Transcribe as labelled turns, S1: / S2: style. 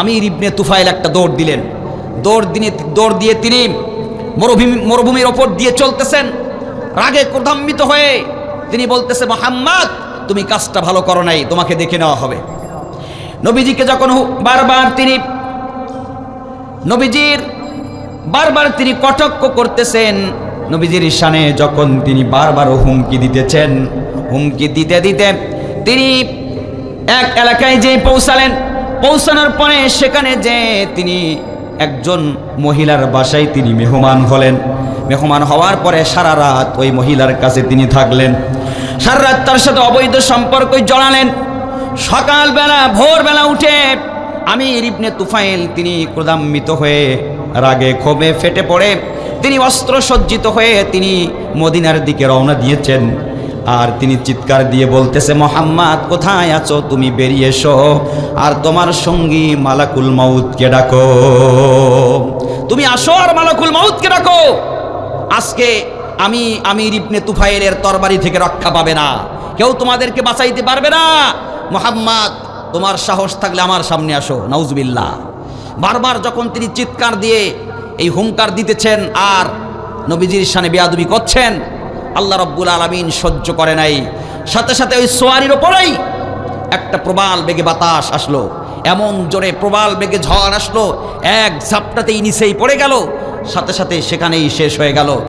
S1: আমির ইবনে তুফাইল একটা দৌড় দিলেন। দৌড় দিনে, দৌড় দিয়ে তিনি মরুভূমি, মরুভূমির ওপর দিয়ে চলতেছেন। রাগে ক্রোধান্বিত হয়ে তিনি বলতেছে, মোহাম্মদ, তুমি কাজটা ভালো করো নাই, তোমাকে দেখে নেওয়া হবে। নবীজিকে যখন বারবার তিনি, নবীজির, বারবার তিনি কটাক্ষ করতেছেন, নবীজির শানে যখন তিনি বারবার হুমকি দিতেছেন, হুমকি দিতে দিতে তিনি এক এলাকায় যে পৌঁছালেন। পৌঁছানোর পরে সেখানে যে তিনি একজন মহিলার বাসায় তিনি মেহমান হলেন। মেহমান হওয়ার পরে সারা রাত ওই মহিলার কাছে তিনি থাকলেন। সারা রাত তার সাথে অবৈধ সম্পর্ক জড়ালেন। সকালবেলা, ভোরবেলা উঠে আমি ইবনে তুফাইল তিনি ক্রোধান্বিত হয়ে রাগে ক্ষোভে ফেটে পড়ে, তিনি অস্ত্র সজ্জিত হয়ে তিনি মদিনার দিকে রওনা দিয়েছেন। আর তিনি চিৎকার দিয়ে বলতেছে, মোহাম্মদ, কোথায় আছো? তুমি বেরিয়ে এসো। আর তোমার সঙ্গী মালাকুল মাউতকে ডাকো। তুমি আসো আর মালাকুল মাউতকে ডাকো। আজকে আমি, আমির ইবনে তুফাইলের তরবারি থেকে রক্ষা পাবে না। কেউ তোমাদেরকে বাঁচাইতে পারবে না। মোহাম্মদ, তোমার সাহস থাকলে আমার সামনে আসো। নাউজবিল্লাহ। বারবার যখন তিনি চিৎকার দিয়ে এই হুঙ্কার দিতেছেন আর নবীজির সানে বেয়াদবি করছেন আল্লাহ রব্বুল আলমিন সহ্য করে নাই। সাথে সাথে ওই সোয়ারির ওপরেই একটা প্রবাল বেগে বাতাস আসলো। এমন জোরে প্রবাল বেগে ঝড় আসলো, এক ঝাপটাতেই নিচেই পড়ে গেল। সাথে সাথে সেখানেই শেষ হয়ে গেল।